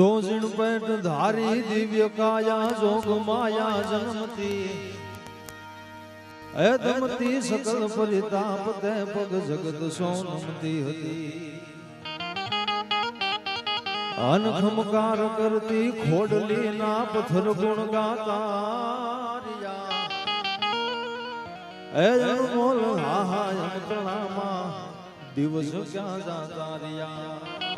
તો ઝીણપેટ ધારી દિવ્ય કાયા જોગ માયા જન્મતી હે દમતી સકલ પરિતાપ તે પગ જગત સોનમતી હતી અનખમકાર કરતી ખોડલી ના પથ્થર ગુણ ગાતા હે જન્મોલ હાહા યંત્રણામાં દિવસ ક્યાં જાતા રહ્યા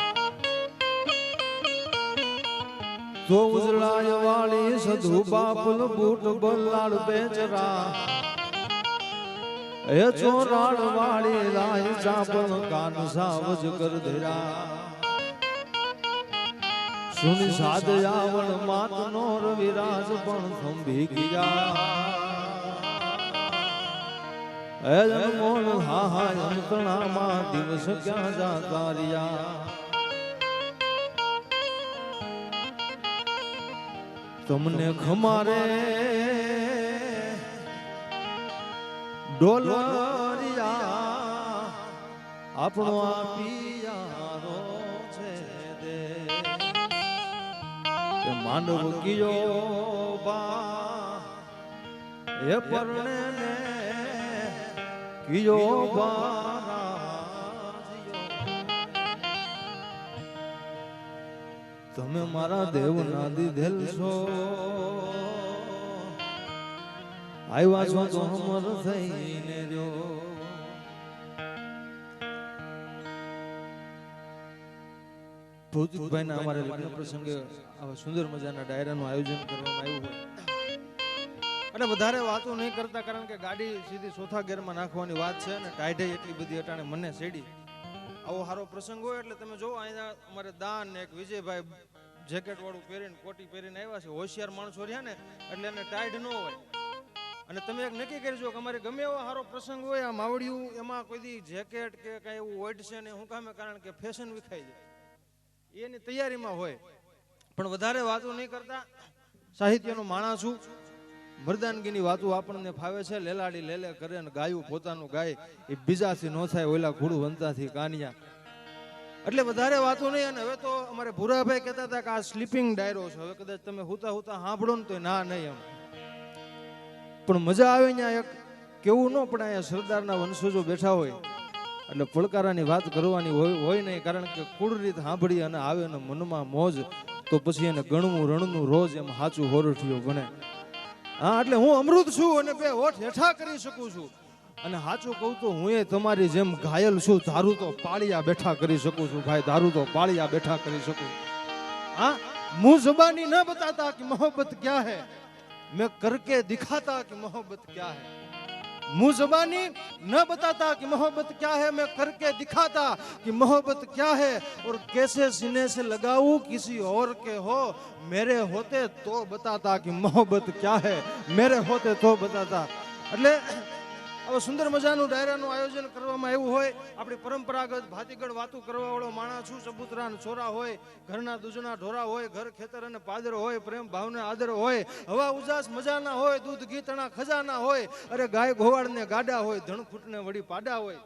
તો ઉજળાય વાળી સધુ બાપલ બૂટ બલ્લાડ બેચરા. એ ચોરાડ વાળી લાય ચાપલ કાન સાવજ કર ધરા. સુની સાદ આવણ માત નો રવિરાજ પણ થંભી ગયા. એ જન્મોલ હા હા યંત્રણામાં દિવસ ક્યાં જાતા રહ્યા. તમને ખમારે. ડોલરિયા આપણો આ પિયારો છે દે. કે માનવ કિયો બા. એ પરણે ને કિયો બા. તમે મારા દેવ ના દીધેલ છો. આવ્યા છો તો અમર થઈને રહ્યો. ભૌતિકભાઈ ના અમારે લગ્ન પ્રસંગે આવા સુંદર મજાના ડાયરાનું આયોજન કરવામાં આવ્યું હોય. અને વધારે વાતો નહીં કરતા, કારણ કે ગાડી સીધી ચોથા ગેરમાં નાખવાની વાત છે અને ટાઈટાઈ એટલી બધી અટાણે મને સેડી આવો સારો પ્રસંગ હોય એટલે તમે જોવો અહીંયા અમારે દાન એક વિજયભાઈ જેકેટ વાળું પહેરીને, કોટી પહેરીને આવ્યા છે. હોશિયાર માણસો રહ્યા ને, એટલે એને ટાઈડ ન હોય. અને તમે એક નક્કી કરજો કે અમારે ગમે એવો સારો પ્રસંગ હોય, આ માવડિયું એમાં કોઈ દી જેકેટ કે કાંઈ એવું ઓઢશે ને શું કામે, કારણ કે ફેશન વિખાઈ જાય. એની તૈયારીમાં હોય. પણ વધારે વાતો નહીં કરતા. સાહિત્યનો માણસ છું. મર્દાનગીની વાતો આપણને ફાવે છે, લેલાડી લેલે કરે અને ગાયું પોતાનું ગાય, એ બીજાથી નો થાય ઓલા ઘોડું વંતાથી કાનિયા. એટલે વધારે વાતો નહીં, અને હવે તો અમારે ભૂરાભાઈ કહેતા હતા કે આ સ્લીપિંગ ડાયરો છે. હવે કદાચ તમે હુતા હુતા સાંભળો ને તો ના નહીં એમ. પણ મજા આવે ત્યાં એક, કેવું ન પણ અહીંયા સરદારના વંશજો બેઠા હોય. એટલે પડકારાની વાત કરવાની હોય હોય નહીં, કારણ કે કુળ રીત સાંભળી અને આવે ને મનમાં મોજ, તો પછી એને ગણવું રણનું રોજ એમ સાચું હોરઠિયું બને. હા, એટલે હું અમૃત છું અને બે હોઠ હેઠા કરી શકું છું. અને સાચું કહું તો હું એ તમારી જેમ ઘાયલ છું, ધારું તો પાળિયા બેઠા કરી શકું છું ભાઈ, ધારું તો પાળિયા બેઠા કરી શકું. હા, મું જબાની ન બતાતા કે મોહબ્બત ક્યાં હે? મેં કરકે દિખાતા કે મોહબ્બત ક્યાં હે? मुंह जुबानी न बताता कि मोहब्बत क्या है मैं करके दिखाता कि मोहब्बत क्या है और कैसे सीने से लगाऊं किसी और के हो मेरे होते तो बताता कि मोहब्बत क्या है मेरे होते तो बताता એટલે હવે સુંદર મજાનું ડાયરાનું આયોજન કરવામાં આવ્યું હોય, આપણી પરંપરાગત ભાતીગળ વાતો કરવાવાળો માણસ છું, ચબૂતરા છોરા હોય, ઘરના દૂધના ઢોરા હોય, ઘર ખેતર અને પાદર હોય, પ્રેમ ભાવને આદર હોય, હવા ઉજાસ મજાના હોય, દૂધ ઘી તણા ખજાના હોય, અરે ગાય ગોવાળને ગાડા હોય, ધણખૂટને વળી પાડા હોય.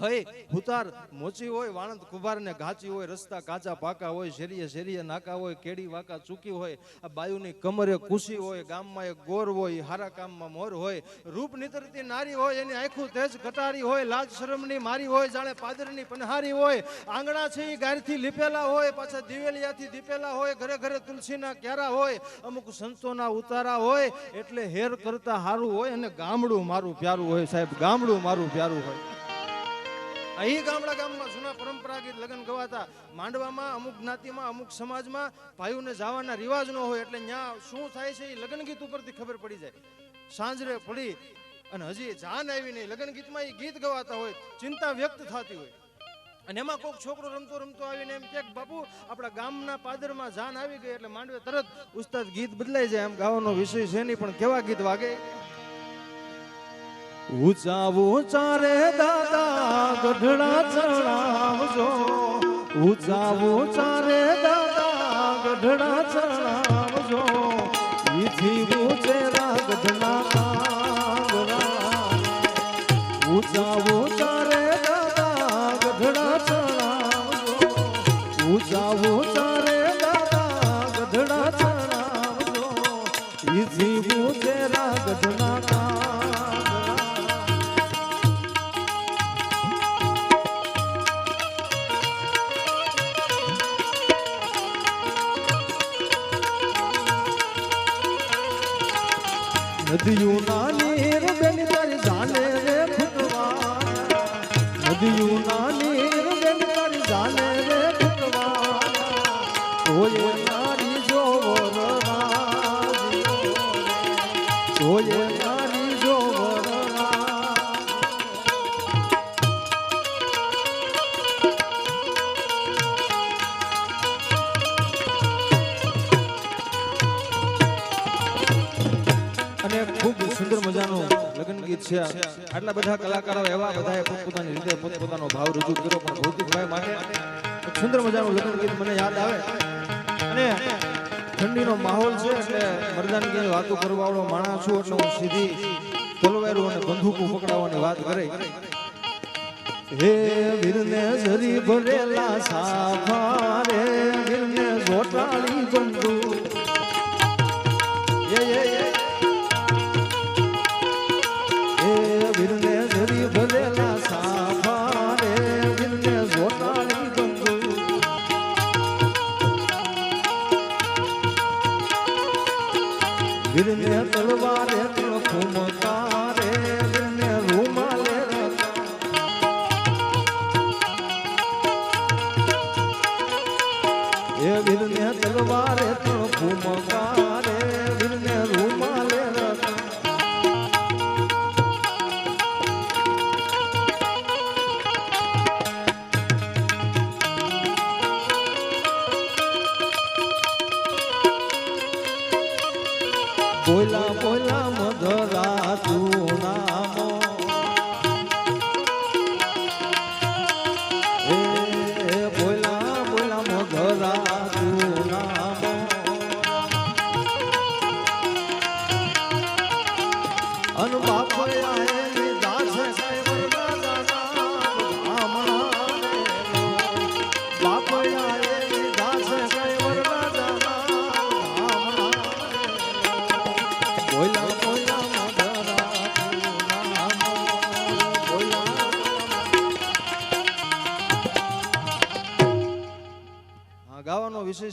હય ભૂતાર મોચી હોય, વાણંદ કુભારને ઘાચી હોય, રસ્તા કાચા પાકા હોય શેરીએ શેરીએ નાકા હોય, કેડી વાકા ચૂકી હોય, આ બાયુની કમરે કુશી હોય, ગામમાં એક ગોર હોય હારા કામમાં મોર હોય, રૂપ નિતરતી નારી હોય, એની આખું તેજ કટારી હોય, લાજ શરમની મારી હોય, જાણે પાદરની પનહારી હોય, આંગણા છે એ ગારથી લીપેલા હોય, પાછા દિવેલિયાથી દીપેલા હોય, ઘરે ઘરે તુલસીના ક્યારા હોય, અમુક સંતોના ઉતારા હોય, એટલે હેર કરતા સારું હોય અને ગામડું મારું પ્યારું હોય, સાહેબ, ગામડું મારું પ્યારું હોય. અહીં ગામડા ગામમાં જૂના પરંપરાગત લગ્ન ગવાતા માંડવામાં, અમુક જ્ઞાતિમાં, અમુક સમાજમાં ભાઈઓને જવાના રિવાજ ન હોય એટલે ત્યાં શું થાય છે એ લગ્ન ગીત ઉપરથી ખબર પડી જાય. સાંજરે પડી અને હજી જાન આવી નહીં. લગ્ન ગીતમાં એ ગીત ગવાતા હોય, ચિંતા વ્યક્ત થતી હોય. અને એમાં કોઈક છોકરો રમતો રમતો આવીને એમ કે બાપુ, આપણા ગામના પાદરમાં જાન આવી ગઈ. એટલે માંડવે તરત ઉસ્તાદ ગીત બદલાઈ જાય. એમ ગાવાનો વિષય છે નહીં, પણ કેવા ગીત વાગે? ઊંચા ઊંચા રે દાદા, ગઢડા ચણાવજો ઊંચા ઊંચા રે દાદા, ગઢડા ચડાવજો ઈથી ઊંચેરા આંગણા. ઊંચા નદીયું નાની રે બેન તારી જાને રે ભગવાન. નદીયું અને ખૂબ સુંદર મજાનું લગ્ન ગીત છે. આટલા બધા કલાકારો એવા બધાએ પોતપોતાની રીતે પોતપોતાનો ભાવ રજૂ કર્યો, પણ ભૌતિકભાઈ માટે સુંદર મજાનું લગ્ન ગીત મને યાદ આવે. અને ઠંડીનો માહોલ છે એટલે મરદાનગીની વાતો કરવાવાળો માણસ છું એટલે હું સીધી તલવારો અને બંદૂકો પકડાવવાની વાત કરે. હે વીરને જરી ભરેલા સાફા રે વીરને ગોટાળી એ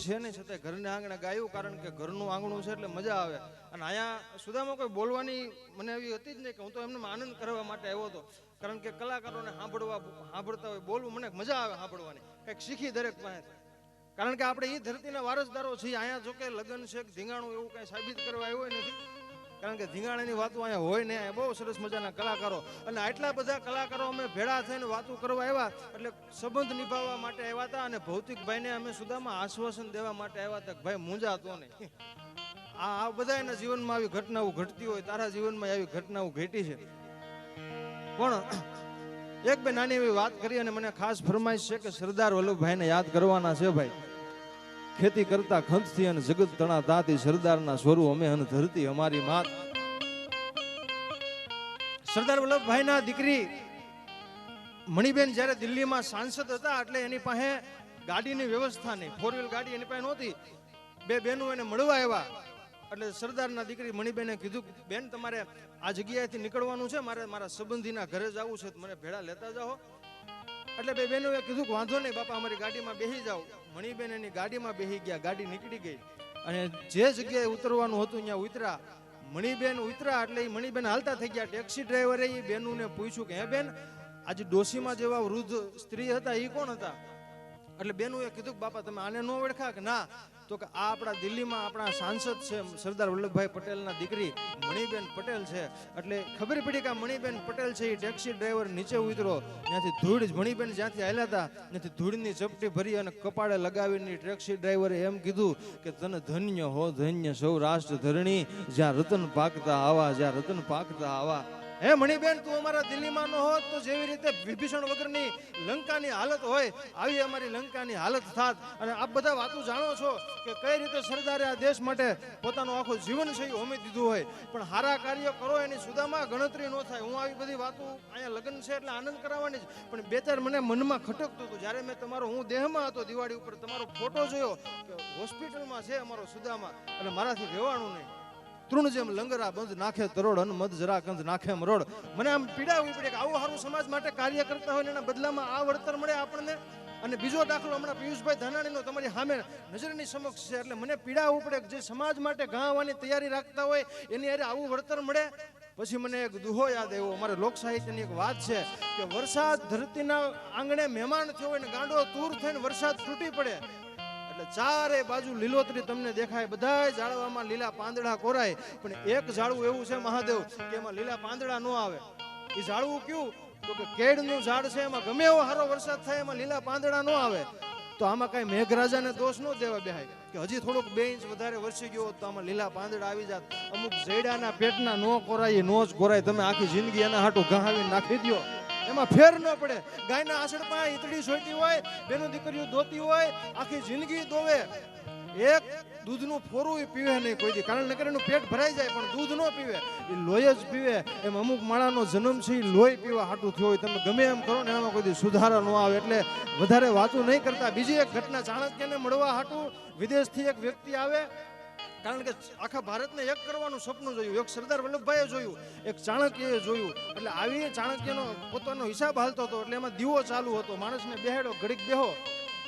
છે ને છતાં ઘરને આંગણે ગાયું, કારણ કે ઘરનું આંગણું છે એટલે મજા આવે. અને અહીંયા સુધામાં કોઈ બોલવાની મને એવી હતી જ નહીં કે હું તો એમને આનંદ કરવા માટે આવ્યો હતો. કારણ કે કલાકારોને સાંભળવા, સાંભળતા હોય, બોલવું મને મજા આવે સાંભળવાની. કંઈક શીખી દરેક પાસે. કારણ કે આપણે એ ધરતીના વારસદારો છીએ. અહીંયા જો કે લગ્ન છે ધીંગાણું એવું કંઈ સાબિત કરવા આવ્યો નથી. કારણ કે ધીંગાણાની વાતો અહીંયા હોય ને બહુ સરસ મજાના કલાકારો. અને આટલા બધા કલાકારો અમે ભેળા થઈને વાતો કરવા આવ્યા, એટલે સંબંધ નિભાવવા માટે આવ્યા હતા અને ભૌતિકભાઈને અમે સુદામાં આશ્વાસન દેવા માટે આવ્યા હતા ભાઈ મૂંઝાતો નહીં. આ આ બધા એના જીવનમાં આવી ઘટનાઓ ઘટતી હોય, તારા જીવનમાં આવી ઘટનાઓ ઘટી છે. પણ એક બે નાની એવી વાત કરી અને મને ખાસ ફરમાઈશ છે કે સરદાર વલ્લભભાઈને યાદ કરવાના છે ભાઈ. ખેતી કરતા ખંતથી અને જગત તણા તાતી સરદારના સ્વરૂપ અમે અને ધરતી અમારી માત. સરદાર વલ્લભભાઈના દીકરી મણિબેન જ્યારે દિલ્હીમાં સાંસદ હતા એટલે એની પાસે ગાડીની વ્યવસ્થા નહીં. ફોર વ્હીલ ગાડી એની પાસે નહોતી. બે બહેનો એને મળવા આવ્યા. એટલે સરદારના દીકરી મણિબેને કીધું બેન, તમારે આ જગ્યાએથી નીકળવાનું છે. મારે મારા સંબંધીના ઘરે જવું છે. મને ભેળા લેતા જાઓ. એટલે બે બહેનોએ કીધું કે વાંધો નહીં, બાપા, અમારી ગાડીમાં બેસી જાઓ. મણીબેન એની ગાડીમાં બેસી ગયા, ગાડી નીકળી ગઈ. અને જે જગ્યાએ ઉતરવાનું હતું, ત્યાં ઉતરા મણિબેન ઉતરા એટલે એ મણિબેન હાલતા થઈ ગયા. ટેક્સી ડ્રાઈવરે એ બહેનોને પૂછ્યું કે, હે બેન, આજે ડોશીમાં જેવા વૃદ્ધ સ્ત્રી હતા એ કોણ હતા? એટલે બેનુએ કીધું કે, બાપા, તમે આને ન ઓળખા કે ના? તો કે આ આપણા દિલ્હીમાં આપણા સાંસદ છે સરદાર વલ્લભભાઈ પટેલના દીકરી મણિબેન પટેલ છે. એટલે ખબર પડી કે આ મણિબેન પટેલ છે એ ટેક્સી ડ્રાઈવર નીચે ઉતરો ત્યાંથી ધૂળ મણિબેન જ્યાંથી આવેલા હતા, ત્યાંથી ધૂળની ચપટી ભરી અને કપાળે લગાવીને ટેક્સી ડ્રાઈવરે એમ કીધું કે, તને ધન્ય હો ધન્ય સૌરાષ્ટ્ર ધરણી, જ્યાં રતન પાકતા આવા, જ્યાં રતન પાકતા આવા. હે મણિબેન, તું અમારા દિલ્હીમાં ન હોત તો જેવી રીતે વિભીષણ વગરની લંકાની હાલત હોય, આવી અમારી લંકાની હાલત થાત. અને આપ બધા વાતો જાણો છો કે કઈ રીતે સરદારે આ દેશ માટે પોતાનું આખું જીવન છે હોમી દીધું હોય. પણ હારા કાર્ય કરો, એની સુદામાં ગણતરી ન થાય. હું આવી બધી વાતો અહીંયા લગ્ન છે એટલે આનંદ કરાવવાની જ. પણ બે ચાર મને મનમાં ખટકતું હતું. જ્યારે મેં તમારો, હું દેહમાં હતો દિવાળી ઉપર, તમારો ફોટો જોયો કે હોસ્પિટલમાં છે અમારો સુદામાં. અને મારાથી રહેવાનું નહીં. તૃણ જેમ લંગરા બંધ નાખે તરોડ અન મધ જરા કંધ નાખે મરોડ મને આમ પીડા ઊભી પડે કે આવું સારું સમાજ માટે કાર્ય કરતા હોય એના બદલામાં આ વળતર મળે આપણને? અને બીજો દાખલો હમણાં પિયુષભાઈ ધાનાણીનો તમારી સામે નજરની સમક્ષ છે. એટલે મને પીડા ઉપડે જે સમાજ માટે ગાવાની તૈયારી રાખતા હોય, એની હારે આવું વળતર મળે? પછી મને એક દુહો યાદ આવ્યો. અમારે લોક સાહિત્યની એક વાત છે કે વરસાદ ધરતીના આંગણે મહેમાન થયો હોય ને ગાંડો તૂર થઈને વરસાદ તૂટી પડે. એટલે ચારે બાજુ લીલોતરી તમને દેખાય, બધાય ઝાડવામાં લીલા પાંદડા કોરાય. પણ એક ઝાડવું એવું છે મહાદેવ, કે એમાં લીલા પાંદડા ન આવે. એ ઝાડવું કયું? તો કે કેળનું ઝાડ છે, એમાં ગમે એવો સારો વરસાદ થાય, એમાં લીલા પાંદડા ન આવે. તો આમાં કઈ મેઘરાજાને દોષ ન દેવા બેહાય કે હજી થોડુંક બે ઇંચ વધારે વરસી ગયો તો આમાં લીલા પાંદડા આવી જાત. અમુક જૈડાના પેટના નો કોરાય નો જ કોરાય. તમે આખી જિંદગી એના હાટું ગહાવી નાખી દ્યો. એમાં ફેર ન પડે. ગાયના આસળમાં ઈતડી સોટી હોય, બેનું દીકરીઓ દોતી હોય, આખી જિંદગી દોવે. એક દૂધનું ફોરું પીવે નહીં કોઈ કારણ નકર એનું પેટ ભરાઈ જાય, પણ દૂધ ન પીવે. એ લોહી જ પીવે. એમ અમુક માણાનો જન્મ છે એ લોહી પીવા હાટું થયો હોય, તમે ગમે એમ કરો ને, એમાં કોઈ સુધારા ન આવે. એટલે વધારે વાતું નહીં કરતા. બીજી એક ઘટના ચાણક્યને મળવા હાટું વિદેશથી એક વ્યક્તિ આવે કારણ કે આખા ભારતને એક કરવાનું સપનું જોયું. એક સરદાર વલ્લભભાઈએ જોયું, એક ચાણક્યએ જોયું. એટલે આવી ચાણક્યનો પોતાનો હિસાબ હાલતો હતો, એટલે એમાં દીવો ચાલુ હતો. માણસને બેહેડો, ઘડીક બેહો.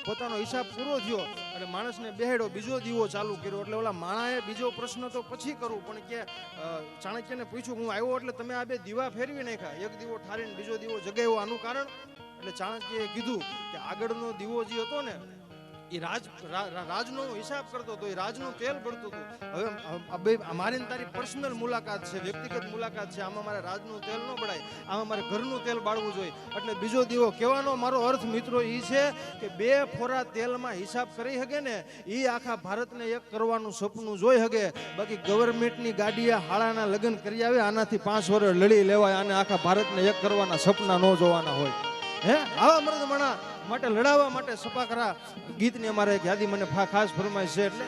પોતાનો હિસાબ પૂરો થયો, એટલે માણસને બેહેડો, બીજો દીવો ચાલુ કર્યો. એટલે ઓલા માણાએ બીજો પ્રશ્ન તો પછી કરું, પણ કે ચાણક્યને પૂછ્યું, હું આવ્યો એટલે તમે આ બે દીવા ફેરવી નાખ્યા? એક દીવો ઠારીને બીજો દીવો જગાવ્યો. આનું કારણ? એટલે ચાણક્યએ કીધું કે આગળનો દીવો જે હતો ને રાજનો હિસાબ કરતો હતો, એ રાજનું તેલ બળતું હતું. હવે અમારી તારી પર્સનલ મુલાકાત છે, વ્યક્તિગત મુલાકાત છે, આમાં મારે રાજનું તેલ ન બળાય આમાં મારે ઘરનું તેલ બાળવું જોઈએ. એટલે બીજો દીવો, કહેવાનો મારો અર્થ મિત્રો એ છે કે બે ફોરા તેલમાં હિસાબ કરી શકે ને, એ આખા ભારતને એક કરવાનું સપનું જોઈ શકે બાકી ગવર્મેન્ટની ગાડીએ હાળાના લગ્ન કરી આવે, આનાથી પાંચ વર્ષ લડી લેવાય અને આખા ભારતને એક કરવાના સપના ન જોવાના હોય. હે? આવા મર્દમણા માટે લડાવવા માટે સપાકરા ગીતની અમારે એક યાદી મને ખાસ ફરમાય છે એટલે.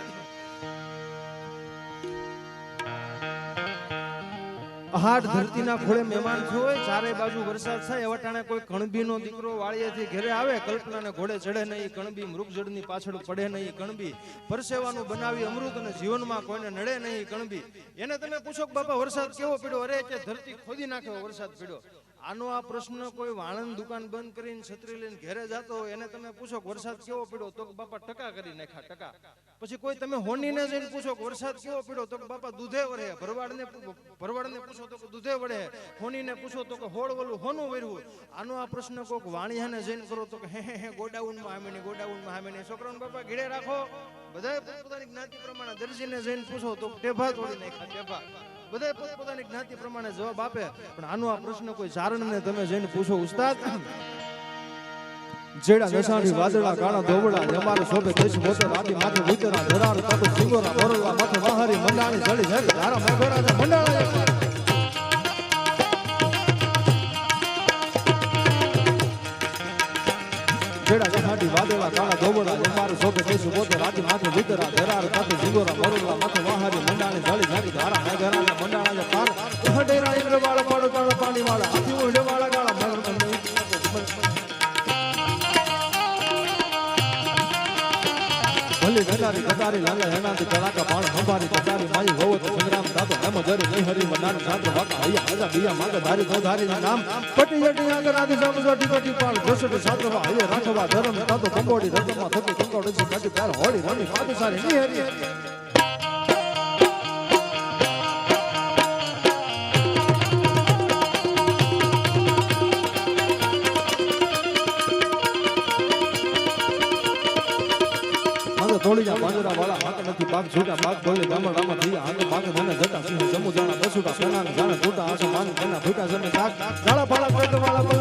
હાડ ધરતીના ખોળે મહેમાન હોય ચારે બાજુ વરસાદ થાય, એવા ટાણે કોઈ કણબીનો દીકરો વાળીએથી ઘરે આવે, કલ્પનાને ઘોડે ચડે નહીં, કણબી મૃગજળની પાછળ પડે નહીં, કણબી પરસેવાનું બનાવી અમૃત અને જીવનમાં કોઈને નડે નહીં, કણબી. એને તમે પૂછો કે બાપા, વરસાદ કેવો પીડ્યો? અરે, કે ધરતી ખોદી નાખે વરસાદ પડ્યો. આનો આ પ્રશ્ન કોઈ વાણંદ દુકાન બંધ કરીને છત્રી લઈને ઘેરે જતો હોય, એને તમે પૂછો વરસાદ કેવો પડ્યો? તો બાપા ટકા કરી નાખ્યા, ટકા. પછી કોઈ તમે હોનીને જઈને પૂછો વરસાદ કેવો પડ્યો? તો બાપા દૂધે વળે. ભરવાડને ભરવાડને પૂછો તો દૂધે વળે. હોનીને પૂછો તો કે હોળ વલું હોનું વર્યું આનો આ પ્રશ્ન કોક વાણિયાને જઈને કરો તો કે હે હે હે, ગોડાઉનમાં હામીની ગોડાઉનમાં હામીની છોકરાઓને બાપા ઘીડે રાખો. બધા પોતાની જ્ઞાતિ પ્રમાણે દરજીને જઈને પૂછો તો ટેભા તોડી નાખ્યા, ટેભા. બધાય પોતપોતાની જ્ઞાતિ પ્રમાણે જવાબ આપે. પણ આનો આ પ્રશ્ન કોઈ ચારણને તમે જઈને પૂછો, ઉસ્તાદ. જેડા નશાની વાદળા કાણા ધોબળા જમારે શોભે દેશ મોતે રાતી માથે ઉતરા, ધરાર તપ સિંગોરા મોરલા માથે વાહારી મંડાણી જડી જડી ધારા મેઘોરા મંડાણા નસાણી વાદળા કાણા ધોબળા જમારે શોભે દેશ મોતે રાતી માથે ઉતરા ધરાર તપ સિંગોરા મોરલા માથે વાહારી મંડાણી જડી જડી ધારા મેઘોરા મંડાણા પાર હડેરા ઇન્દ્ર વાળા પાડો પાડો પાણી વાળા હાથી ઉડે વાળા ગાળા ભલી ગટારી ગટારી લાંગા હેનાથી કલાકા પાણ હંભારી કટારી માઈ હોવો તો સંગ્રામ દાતો હેમ જરી નહીં હરી મનાન સાંત્ર વાકા હૈયા, હજા બિયા માગે ધારી તો ધારી નામ. પટી જટી આગળ આદિ સામ જોટી પાણ જોસટી સાંત્રવા હૈયે રાખવા ધરમ દાતો કંબોડી રતમાં થતી કંકોડી કાટી પાર હોળી રમી પાદુ સારી નહીં હરી. તોડીજા પાંજરા વાળા હાથ નથી પાક છૂટા પાક બોલે ગામડામાં થયા હાથ પાક મને જતા સિંહ સમુદ્રના બસુટા પેના જાણે તૂટા આસો માન ફૂટા જમે શાક જાળા ફાળા પેટ વાળા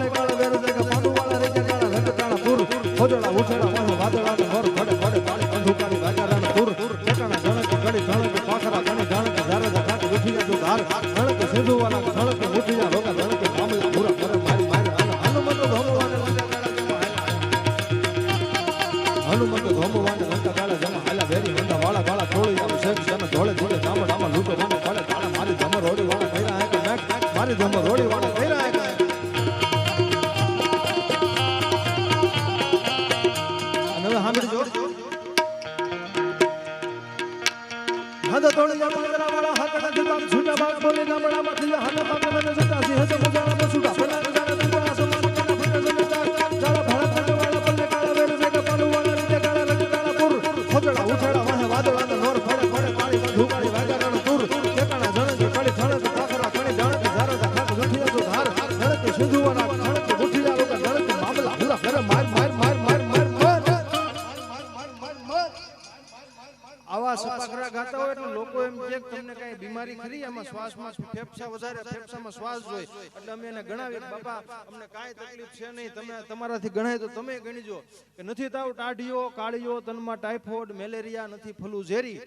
આવા સપાખરા ગાતા હોય એટલે લોકો એમ કે તમને કઈ બીમારી ખરી? એમાં શ્વાસમાં ફેફસા વધારે ફેફસામાં શ્વાસ જોઈએ. એટલે અમે એને ગણાવીએ બાપા અમને કાંઈ તકલીફ છે નહીં તમે તમારાથી ગણાય તો તમે ગણીજો. કે નથી તાવ ટાઢીઓ કાળીઓ તનમાં ટાઇફોઇડ મેલેરિયા નથી ફલુ ઝેરી.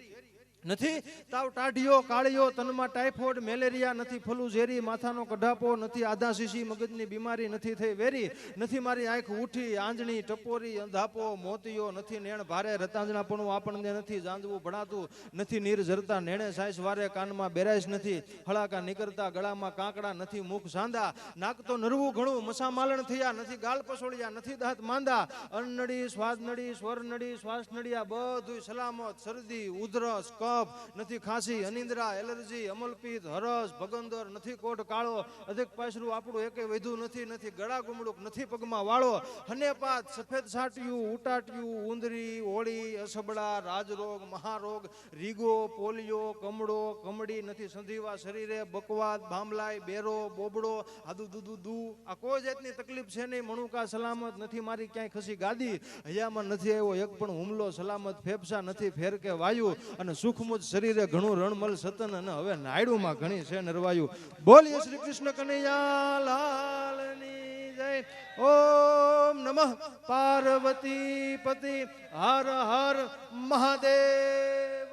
નથી? તાવ ટાઢીઓ કાળીઓ તનમાં ટાઇફોઇડ, મેલેરિયા નથી, ફલુ, ઝેરી, માથાનો કઢાપો નથી, આધા શીશી, મગજની બીમારી નથી થઈ, વેરી નથી મારી આંખ ઉઠી આંજણી, ટપોરી, અંધાપો, મોતીઓ નથી, નેણ ભારે રતાંજણાપણું આપણને નથી જાંજવું ભણાતું નથી, નીર ઝરતા, નેણે સાઈસ વારે, કાનમાં બેરાઈશ નથી, હળાકા નીકળતા, ગળામાં કાંકડા નથી, મુખ સાંધા, નાક તો નરવું ઘણું મસામાલણ થયા નથી, ગાલ પસોળિયા નથી, દાંત માંદા, અન્નડી, સ્વાદનડી, સ્વરનડી શ્વાસ આ બધું સલામત, શરદી, ઉધરસ, કફ નથી, ખાંસી, અનિંદ્રા, એલર્જી અમલપિત્ત હરસ, ભગંદર, નથી કોટ કાળો, અધિક પાસરું આપણું એકે વધુ નથી નથી, ગળા ગુમડુક, નથી, પગમાં વાળો હનેપાત સફેદ સાટિયું, ઉટાટિયું, ઉંદરી ઓળી અસબડા રાજરોગ, મહારોગ, રીગો, પોલિયો, કમળો કમડી નથી, સંધિવા, શરીરે, બકવાદ ભામલાય બેરો, બોબડો, આદુ દુદુ દુ આ કોઈ જાતની તકલીફ છે નહીં, મણુકા સલામત નથી, મારી ક્યાંય ખસી ગાદી, હૈયામાં નથી આવ્યો, એક પણ હુમલો, સલામત ફેફસા નથી, ફેર કે વાયુ, અને સુખમુજ શરીરે ઘણું રણમલ સતન અને હવે નાયડુમાં ઘણી છે નરવાયુ. બોલીએ શ્રી કૃષ્ણ કનૈયા, લાલની જય. ઓમ નમઃ. પાર્વતી પતિ હર હર મહાદેવ.